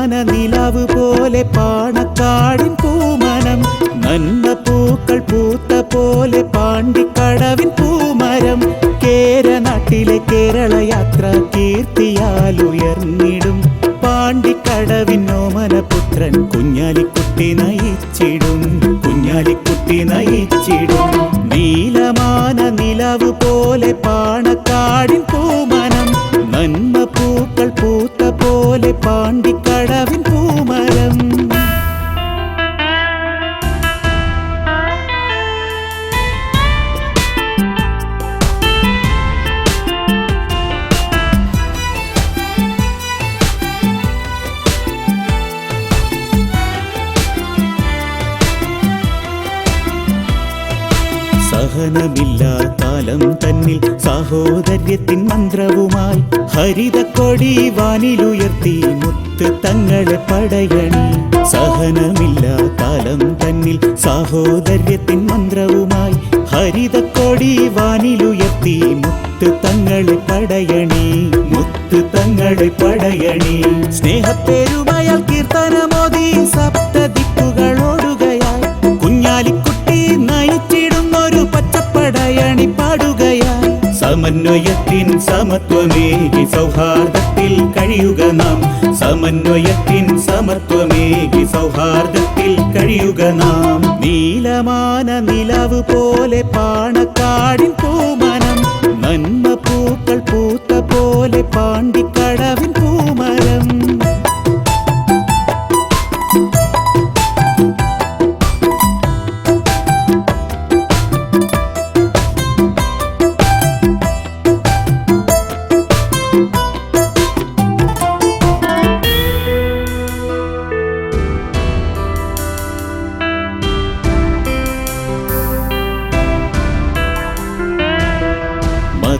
നീലമാന നിലാവ് പോലെ പാണക്കാടിൻ പൂമനം നന്ന പൂക്കൾ പൂത്ത പോലെ പാണ്ടിക്കടവിൻ പൂമരം. കേരനാട്ടിലെ കേരള യാത്ര കീർത്തിയാൽ ഉയർന്നിടും പാണ്ടിക്കടവിൻ ഓമനപുത്രൻ കുഞ്ഞാലിക്കുട്ടി നയിച്ചിടും. കുഞ്ഞാലിക്കുട്ടി നയിച്ചിടും സഹനമില്ലാ കാലം തന്നിൽ സഹോദര്യത്തിൻ മന്ത്രവുമായി ഹരിതക്കൊടി വാനിലുയർത്തി മുത്ത് തങ്ങളെ പടയണി. സഹനമില്ലാ കാലം തന്നിൽ സഹോദര്യത്തിൻ മന്ത്രവുമായി ഹരിതക്കൊടി വാനിലുയർത്തി മുത്ത് തങ്ങളെ പടയണി. മുത്ത് തങ്ങളെ പടയണി. സ്നേഹപ്പെരുമയാൽ സമന്വയത്തിൻ സമത്വമേകി സൗഹാർദ്ദത്തിൽ കഴിയുക നാം. സമന്വയത്തിൻ സമത്വമേകി സൗഹാർദ്ദത്തിൽ കഴിയുക നാം. നീലമാന നിലവ് പോലെ പാണക്കാടിൻ പൂമനം. നന്മ പൂക്കൾ പൂത്ത പോലെ പാണ്ടിക്കടവിൻ പൂമരം.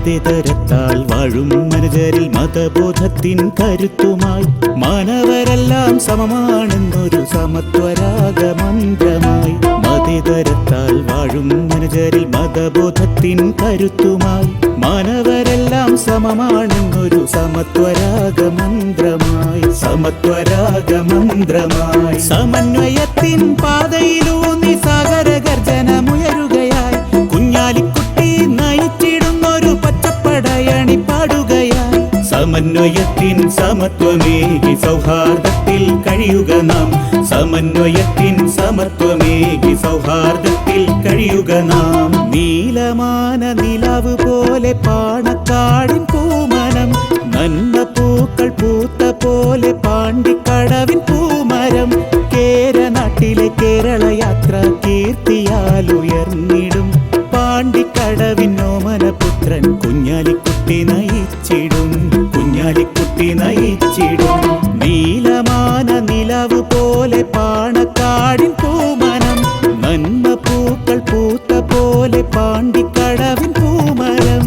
മതേതരത്താൽ വാഴും മനുജരിൽ മതബോധത്തിൻ കരുത്തുമായി. മാനവരെല്ലാം സമമാണെന്നൊരു സമത്വരാഗമന്ത്രമായി. മതേതരത്താൽ വാഴും മനുജരിൽ മതബോധത്തിൻ കരുത്തുമായി. മാനവരെല്ലാം സമമാണെന്നൊരു സമത്വരാഗമന്ത്രമായി. സമത്വരാഗമന്ത്രമായി. സമന്വയത്തിൻ പാതയിലൂന്നി സമന്വയത്തിൻ സമത്വമേകി സൗഹാർദ്ദത്തിൽ കഴിയുക നാം. സമന്വയത്തിൻ സമത്വമേകി സൗഹാർദ്ദത്തിൽ കഴിയുക നാം. നീലമാന നിലാവ് പോലെ പാണക്കാടിൻ പൂമനം. നന്ന പൂക്കൾ പൂത്ത പോലെ പാണ്ടിക്കടവിൻ പൂമരം. കേരനാട്ടിലെ കേരള യാത്ര കീർത്തിയാൽ ഉയർന്നിടും. പാണ്ടിക്കടവിൻ ഓമനപുത്രൻ കുഞ്ഞാലിക്കുട്ടി നയിച്ചിടും. നിലവു പോലെ പാണക്കാടിൻ പൂമനം നന്മ പൂക്കൾ പൂത്ത പോലെ പാണ്ടിക്കടവിൻ പൂമരം